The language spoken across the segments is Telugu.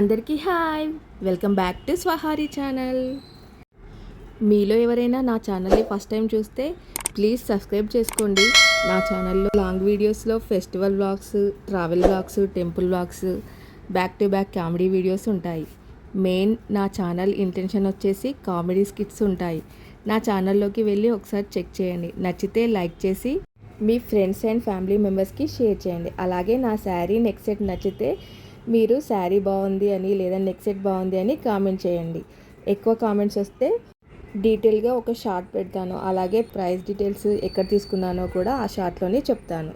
అందరికీ hi. Welcome back to Swahari channel. మీలో ఎవరైనా నా ఛానల్ని ఫస్ట్ టైం చూస్తే ప్లీజ్ సబ్స్క్రైబ్ చేసుకోండి. నా ఛానల్లో లాంగ్ వీడియోస్లో festival blogs travel vlogs temple blogs back to back comedy videos ఉంటాయి. మెయిన్ నా ఛానల్ ఇంటెన్షన్ వచ్చేసి కామెడీ స్కిట్స్ ఉంటాయి. నా ఛానల్లోకి వెళ్ళి ఒకసారి చెక్ చేయండి. నచ్చితే లైక్ చేసి మీ ఫ్రెండ్స్ అండ్ ఫ్యామిలీ మెంబర్స్కి షేర్ చేయండి. అలాగే నా శారీ నెక్స్ట్ సెట్ నచ్చితే మీరు శారీ బాగుంది అని లేదా నెక్ సెట్ బాగుంది అని కామెంట్ చేయండి. ఎక్కువ కామెంట్స్ వస్తే డీటెయిల్గా ఒక షార్ట్ పెడతాను. అలాగే ప్రైస్ డీటెయిల్స్ ఎక్కడ తీసుకున్నానో కూడా ఆ షార్ట్లోనే చెప్తాను.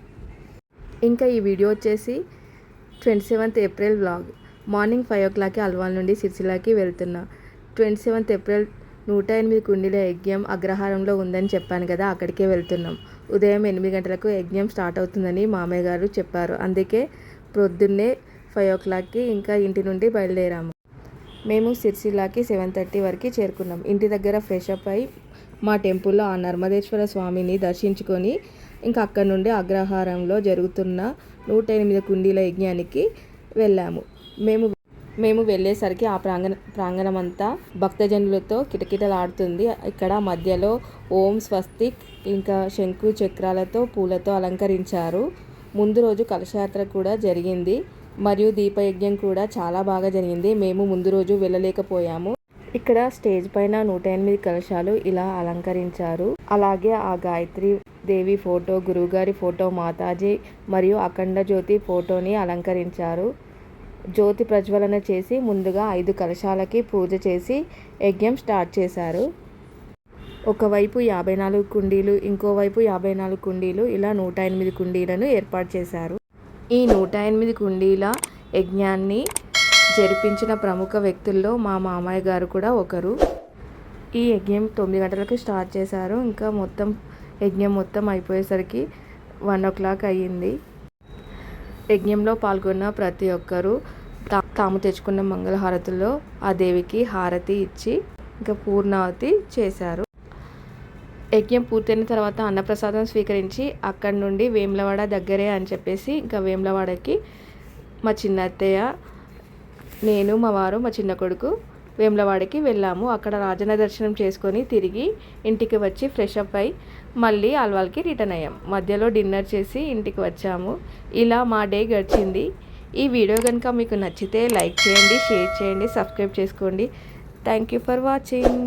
ఇంకా ఈ వీడియో వచ్చేసి twenty seventh April vlog. Morning five ఓ క్లాక్కి అల్వాల్ నుండి సిరిసిలాకి వెళ్తున్నా. ట్వంటీ సెవెంత్ ఏప్రిల్ నూట ఎనిమిది కుండీల యజ్ఞం అగ్రహారంలో ఉందని చెప్పాను కదా అక్కడికే వెళ్తున్నాం. ఉదయం ఎనిమిది గంటలకు యజ్ఞం స్టార్ట్ అవుతుందని మామయ్య గారు చెప్పారు. అందుకే ప్రొద్దున్నే ఫైవ్ ఓ క్లాక్కి ఇంకా ఇంటి నుండి బయలుదేరాము. మేము సిరిసిల్లాకి సెవెన్ థర్టీ వరకు చేరుకున్నాం. ఇంటి దగ్గర ఫ్రెష్ అప్ అయి మా టెంపుల్లో ఆ నర్మదేశ్వర స్వామిని దర్శించుకొని ఇంకా అక్కడ నుండి అగ్రహారంలో జరుగుతున్న నూట ఎనిమిది కుండీల యజ్ఞానికి వెళ్ళాము. మేము మేము వెళ్ళేసరికి ఆ ప్రాంగణ ప్రాంగణం అంతా భక్తజనులతో కిటకిటలాడుతుంది. ఇక్కడ మధ్యలో ఓం స్వస్తిక్ ఇంకా శంకు చక్రాలతో పూలతో అలంకరించారు. ముందు రోజు కలశయాత్ర కూడా జరిగింది. మరియు దీపయజ్ఞం కూడా చాలా బాగా జరిగింది. మేము ముందు రోజు వెళ్ళలేకపోయాము. ఇక్కడ స్టేజ్ పైన నూట ఎనిమిది కలశాలు ఇలా అలంకరించారు. అలాగే ఆ గాయత్రి దేవి ఫోటో గురువుగారి ఫోటో మాతాజీ మరియు అఖండ జ్యోతి ఫోటోని అలంకరించారు. జ్యోతి ప్రజ్వలన చేసి ముందుగా ఐదు కలశాలకి పూజ చేసి యజ్ఞం స్టార్ట్ చేశారు. ఒకవైపు యాభై నాలుగు కుండీలు ఇంకోవైపు యాభై నాలుగు కుండీలు ఇలా నూట ఎనిమిది కుండీలను ఏర్పాటు చేశారు. ఈ నూట ఎనిమిది కుండీల యజ్ఞాన్ని జరిపించిన ప్రముఖ వ్యక్తుల్లో మా మామయ్య గారు కూడా ఒకరు. ఈ యజ్ఞం తొమ్మిది గంటలకు స్టార్ట్ చేశారు. ఇంకా మొత్తం యజ్ఞం మొత్తం అయిపోయేసరికి వన్ ఓ క్లాక్ అయ్యింది. యజ్ఞంలో పాల్గొన్న ప్రతి ఒక్కరూ తా తాము తెచ్చుకున్న మంగళహారతుల్లో ఆ దేవికి హారతి ఇచ్చి ఇంకా పూర్ణావతి చేశారు. యజ్ఞం పూర్తయిన తర్వాత అన్నప్రసాదం స్వీకరించి అక్కడి నుండి వేములవాడ దగ్గరే అని చెప్పేసి ఇంకా వేములవాడకి మా చిన్న అత్తయ్య నేను మా వారు మా చిన్న కొడుకు వేములవాడకి వెళ్ళాము. అక్కడ రాజన్న దర్శనం చేసుకొని తిరిగి ఇంటికి వచ్చి ఫ్రెష్ అప్ అయి మళ్ళీ అల్వాల్కి రిటర్న్ అయ్యాం. మధ్యలో డిన్నర్ చేసి ఇంటికి వచ్చాము. ఇలా మా డే గడిచింది. ఈ వీడియో కనుక మీకు నచ్చితే లైక్ చేయండి షేర్ చేయండి సబ్స్క్రైబ్ చేసుకోండి. థ్యాంక్ యూ ఫర్ వాచింగ్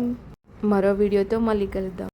మరో వీడియోతో మళ్ళీ కలుద్దాం.